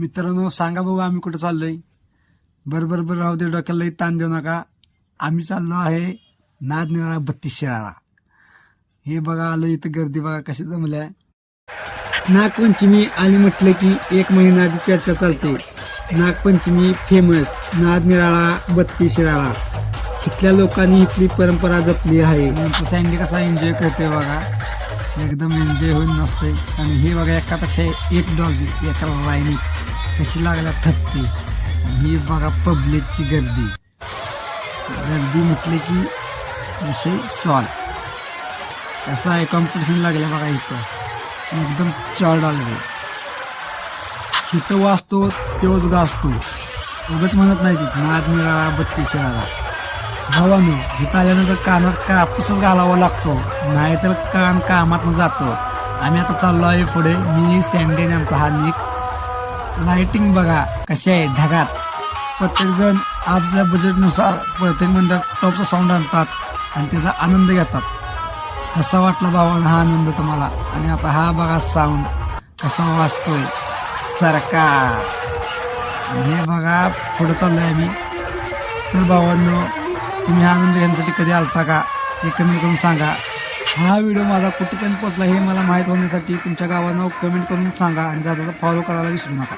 मित्रांनो सांगा बघू आम्ही कुठं चाललोय. बरं बरं बरं राहू दे डोक्याला लई ताण देऊ नका. आम्ही चाललो आहे नाद निराळा बत्तीस शिराळा हे बघा आलो इथं गर्दी बघा कशी जमल्या. नागपंचमी आणि म्हटलं की एक महिना आधी चर्चा चालते. नागपंचमी फेमस नाद निराळा बत्तीस शिराळा इथल्या लोकांनी इथली परंपरा जपली आहे. आमचं सँडी कसा एन्जॉय करतोय बघा. एकदम एन्जॉय होऊन नसतंय. आणि हे बघा एकापेक्षा एक डॉग एका रायनी. कशी लागल्या थप्पी? ही बघा पब्लिकची गर्दी. गर्दी म्हटले की विषय सॉल्व. कसं आहे कॉम्पिटिशन लागलं बघा इथं. एकदम चार डॉलर इथं वाचतो तोच गाजतो. उगच म्हणत नाही तिथं नाद निराळा बत्तीस शिराळा मी इथं आल्यानंतर कानात कापूसच घालावा लागतो. नाहीतर कान कामात जातो. आम्ही आता चाललो आहे पुढे. मी सँडे आणि आमचा हा निक. लाइटिंग बघा कशी आहे? ढगात. प्रत्येक जण आपल्या बजेटनुसार प्रत्येक मंदिरात टॉपचा साऊंड आणतात आणि त्याचा आनंद घेतात. कसा वाटला बाबा हा आनंद तुम्हाला? आणि आता हा बघा साऊंड कसा वाजतोय. सरका. आणि हे बघा पुढं चाललो आहे आम्ही. तर भावांनो तुम्ही हा आनंद घेण्यासाठी कधी आलता का? हे कमेंट करून सांगा. हा व्हिडिओ माझा कुठेपर्यंत पोचला हे मला माहीत होण्यासाठी तुमच्या गावांना कमेंट करून सांगा आणि जाता फॉलो करायला विसरू नका.